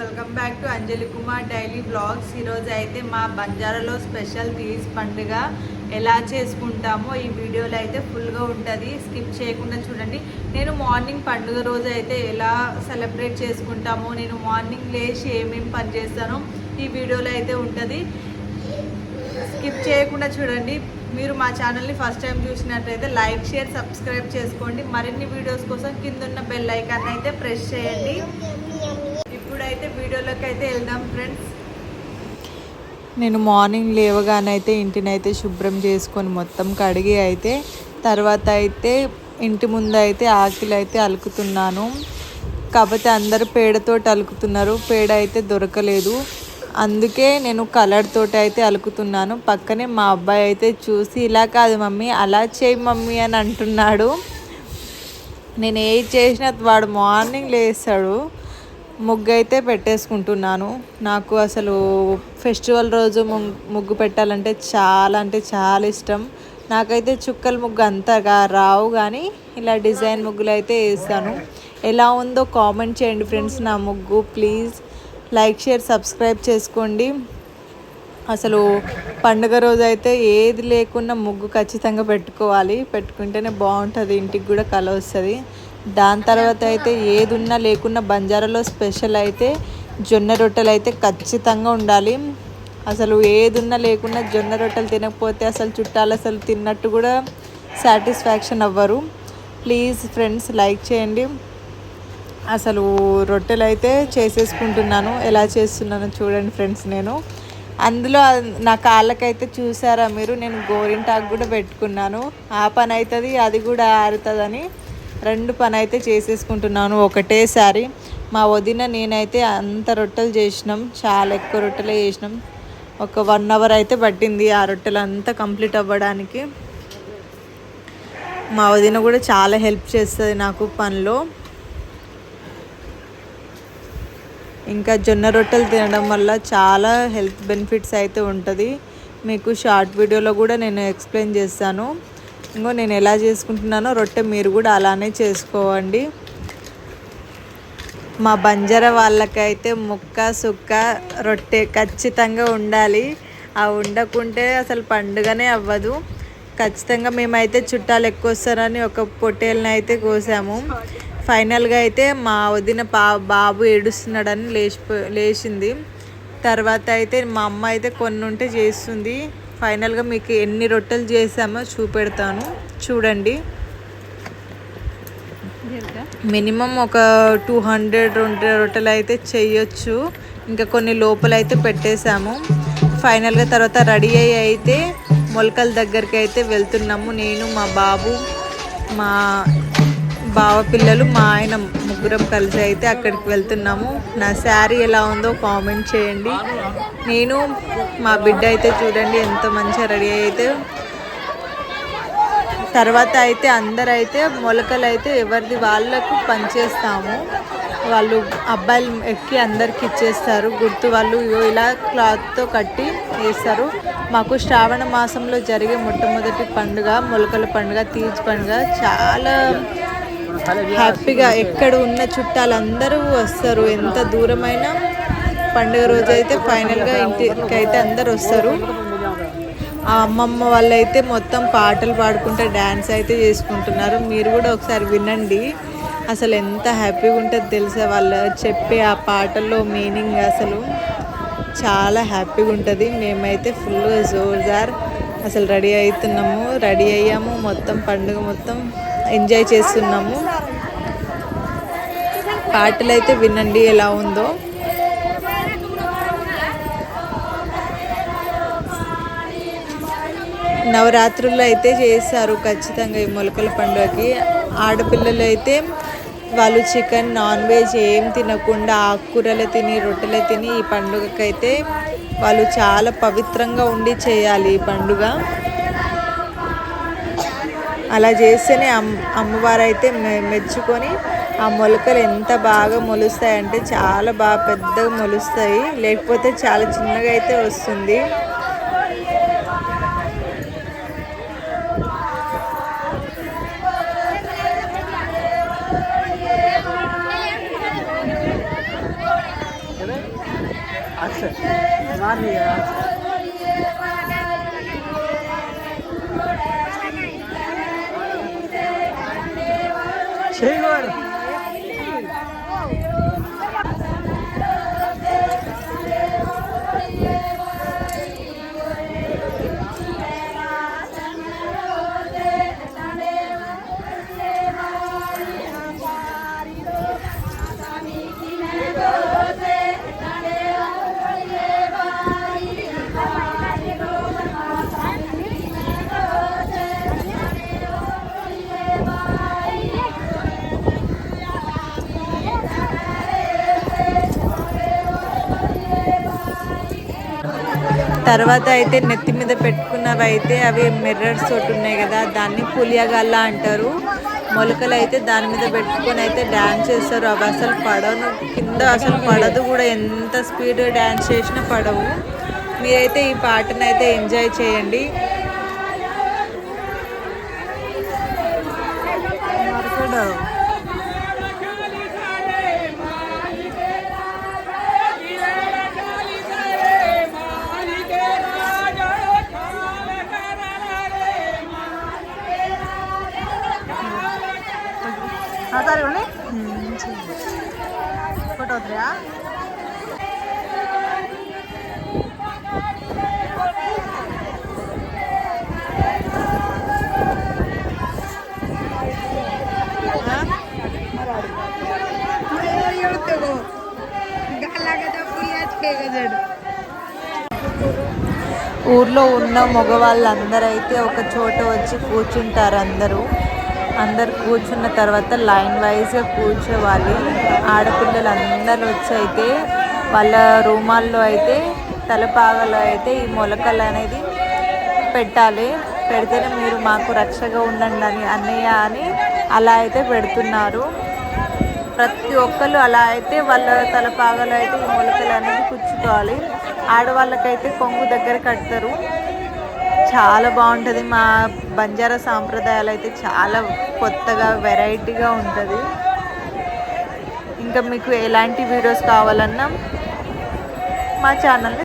Welcome back to Anjali Kumar daily blogs. ఈరోజు అయితే మా బంజారాలో స్పెషల్ తీజ్ పండుగ ఎలా చేసుకుంటామో ఈ వీడియోలో అయితే ఫుల్గా ఉంటుంది. స్కిప్ చేయకుండా చూడండి. నేను మార్నింగ్ పండుగ రోజు అయితే ఎలా సెలబ్రేట్ చేసుకుంటామో నేను మార్నింగ్ లేచి ఏమేమి పని చేస్తానో ఈ వీడియోలో అయితే ఉంటుంది. స్కిప్ చేయకుండా చూడండి. మీరు మా ఛానల్ని ఫస్ట్ టైం చూసినట్లయితే లైక్ షేర్ సబ్స్క్రైబ్ చేసుకోండి. మరిన్ని వీడియోస్ కోసం కింద ఉన్న బెల్ ఐకాన్ అయితే ప్రెస్ చేయండి. అయితే వీడియోలోకి అయితే వెళ్దాం ఫ్రెండ్స్. నేను మార్నింగ్ లేవగానే అయితే ఇంటిని అయితే శుభ్రం చేసుకొని మొత్తం కడిగి అయితే తర్వాత అయితే ఇంటి ముందు అయితే ఆకిలు అయితే అలుకుతున్నాను. కాకపోతే అందరూ పేడతోటి అలుకుతున్నారు. పేడ అయితే దొరకలేదు. అందుకే నేను కలర్తోటి అయితే అలుకుతున్నాను. పక్కనే మా అబ్బాయి అయితే చూసి ఇలా కాదు మమ్మీ అలా చేయి మమ్మీ అని అంటున్నాడు. నేను ఏది చేసినా వాడు మార్నింగ్ లేస్తాడు. ముగ్గు అయితే పెట్టేసుకుంటున్నాను. నాకు అసలు ఫెస్టివల్ రోజు ముగ్గు పెట్టాలంటే చాలా అంటే చాలా ఇష్టం. నాకైతే చుక్కల ముగ్గు అంతగా రావు కానీ ఇలా డిజైన్ ముగ్గులు అయితే వేస్తాను. ఎలా ఉందో కామెంట్ చేయండి ఫ్రెండ్స్ నా ముగ్గు. ప్లీజ్ లైక్ షేర్ సబ్స్క్రైబ్ చేసుకోండి. అసలు పండుగ రోజు అయితే ఏది లేకున్నా ముగ్గు ఖచ్చితంగా పెట్టుకోవాలి. పెట్టుకుంటేనే బాగుంటుంది. ఇంటికి కూడా కల వస్తుంది. దాని తర్వాత అయితే ఏది ఉన్నా లేకున్నా బంజారాలో స్పెషల్ అయితే జొన్న రొట్టెలు అయితే ఖచ్చితంగా ఉండాలి. అసలు ఏది ఉన్నా లేకున్నా జొన్న రొట్టెలు తినకపోతే అసలు చుట్టాలు అసలు తిన్నట్టు కూడా సాటిస్ఫాక్షన్ అవ్వరు. ప్లీజ్ ఫ్రెండ్స్ లైక్ చేయండి. అసలు రొట్టెలు అయితే చేసేసుకుంటున్నాను. ఎలా చేస్తున్నానో చూడండి ఫ్రెండ్స్ నేను. అందులో నా కాళ్ళకైతే చూసారా మీరు? నేను గోరింటాకు కూడా పెట్టుకున్నాను. ఆ పని అవుతుంది అది కూడా ఆరుతుందని. రెండు పని అయితే చేసేసుకుంటున్నాను ఒకటేసారి మా వదిన నేనైతే అంత రొట్టెలు చేసినాం. చాలా ఎక్కువ రొట్టెలే చేసినాం. ఒక వన్ అవర్ అయితే పట్టింది ఆ రొట్టెలు అంతా కంప్లీట్ అవ్వడానికి. మా వదిన కూడా చాలా హెల్ప్ చేస్తుంది నాకు పనిలో. ఇంకా జొన్న రొట్టెలు తినడం వల్ల చాలా హెల్త్ బెనిఫిట్స్ అయితే ఉంటుంది. మీకు షార్ట్ వీడియోలో కూడా నేను ఎక్స్ప్లెయిన్ చేస్తాను. ఇంకో నేను ఎలా చేసుకుంటున్నానో రొట్టె మీరు కూడా అలానే చేసుకోవండి. మా బంజారా వాళ్ళకైతే ముక్క సుక్క రొట్టె ఖచ్చితంగా ఉండాలి. ఆ ఉండకుంటే అసలు పండుగనే అవ్వదు. ఖచ్చితంగా మేమైతే చుట్టాలు ఎక్కువ వస్తారని ఒక పొట్టేలని అయితే కోసాము. ఫైనల్గా అయితే మా వదిన పా బాబు ఏడుస్తున్నాడని లేచిపో లేచింది. తర్వాత అయితే మా అమ్మ అయితే కొన్ని ఉంటే చేస్తుంది. ఫైనల్గా మీకు ఎన్ని రొట్టెలు చేసామో చూపెడతాను. చూడండి. మినిమం ఒక టూ హండ్రెడ్ రొట్టెలు అయితే చేయొచ్చు. ఇంకా కొన్ని లోపల అయితే పెట్టేశాము. ఫైనల్గా తర్వాత రెడీ అయ్యి అయితే మొలకల దగ్గరికి అయితే వెళ్తున్నాము. నేను మా బాబు మా బావ పిల్లలు మా ఆయన ముగ్గురం కలిసి అయితే అక్కడికి వెళ్తున్నాము. నా శారీ ఎలా ఉందో కామెంట్ చేయండి. నేను మా బిడ్డ అయితే చూడండి ఎంత మంచిగా రెడీ అయితే. తర్వాత అయితే అందరూ అయితే మొలకలు అయితే ఎవరిది వాళ్ళకు పనిచేస్తాము వాళ్ళు అబ్బాయిలు ఎక్కి అందరికి ఇచ్చేస్తారు. గుర్తు వాళ్ళు ఇలా క్లాత్తో కట్టి వేస్తారు. మాకు శ్రావణ మాసంలో జరిగే మొట్టమొదటి పండుగ మొలకల పండుగ తీజ్ పండుగ. చాలా హ్యాపీగా ఎక్కడ ఉన్న చుట్టాలందరూ వస్తారు. ఎంత దూరమైనా పండుగ రోజు అయితే ఫైనల్గా ఇంటికి అయితే అందరు వస్తారు. ఆ అమ్మమ్మ వాళ్ళైతే మొత్తం పాటలు పాడుకుంటే డ్యాన్స్ అయితే చేసుకుంటున్నారు. మీరు కూడా ఒకసారి వినండి. అసలు ఎంత హ్యాపీగా ఉంటుందో తెలుసా? వాళ్ళు చెప్పే ఆ పాటల్లో మీనింగ్ అసలు చాలా హ్యాపీగా ఉంటుంది. మేమైతే ఫుల్ జోర్దార్ అసలు రెడీ అవుతున్నాము. రెడీ అయ్యాము. మొత్తం పండుగ మొత్తం ఎంజాయ్ చేస్తున్నాము. పాటలు అయితే వినండి ఎలా ఉందో. నవరాత్రుల్లో అయితే చేస్తారు ఖచ్చితంగా ఈ మొలకల పండుగకి. ఆడపిల్లలు అయితే వాళ్ళు చికెన్ నాన్ వెజ్ ఏం తినకుండా ఆకుకూరలు తిని రొట్టెలు తిని ఈ పండుగకైతే వాళ్ళు చాలా పవిత్రంగా ఉండి చేయాలి ఈ పండుగ. అలా చేస్తేనే అమ్ అమ్మవారు అయితే మె- మెచ్చుకొని ఆ మొలకలు ఎంత బాగా మొలుస్తాయంటే చాలా బాగా పెద్దగా మొలుస్తాయి లేకపోతే చాలా చిన్నగా అయితే వస్తుంది अच्छा senhora. తర్వాత అయితే నెత్తి మీద పెట్టుకున్నవి అయితే అవి మిర్రర్స్ తోటి ఉన్నాయి కదా దాన్ని పులియగల్ల అంటారు. మొలకలు అయితే దాని మీద పెట్టుకొని అయితే డ్యాన్స్ చేస్తారు. అవి అసలు పడను కింద అసలు పడదు కూడా. ఎంత స్పీడ్ డ్యాన్స్ చేసినా పడవు. మీరైతే ఈ పాటను అయితే ఎంజాయ్ చేయండి. సరే ఫోటో అవుతుందా ఊర్లో ఉన్న మగవాళ్ళందరూ అయితే ఒక చోట వచ్చి కూర్చుంటారు అందరూ. అందరు కూర్చున్న తర్వాత లైన్ వైజ్గా కూర్చోవాలి. ఆడపిల్లలు అందరూ వచ్చి అయితే వాళ్ళ రూమాల్లో అయితే తలపాగలో అయితే ఈ మొలకలు అనేది పెట్టాలి. పెడితేనే మీరు మాకు రక్షగా ఉండండి అని అన్నయ్య అని అలా అయితే పెడుతున్నారు. ప్రతి ఒక్కరు అలా అయితే వాళ్ళ తలపాగలో అయితే ఈ మొలకలు అనేది కూర్చుకోవాలి ఆడవాళ్ళకైతే కొంగు దగ్గర కడతారు. చాలా బాగుంటుంది. మా బంజారా సాంప్రదాయాలు అయితే చాలా కొత్తగా వెరైటీగా ఉంటుంది. ఇంకా మీకు ఎలాంటి వీడియోస్ కావాలన్నా మా ఛానల్ని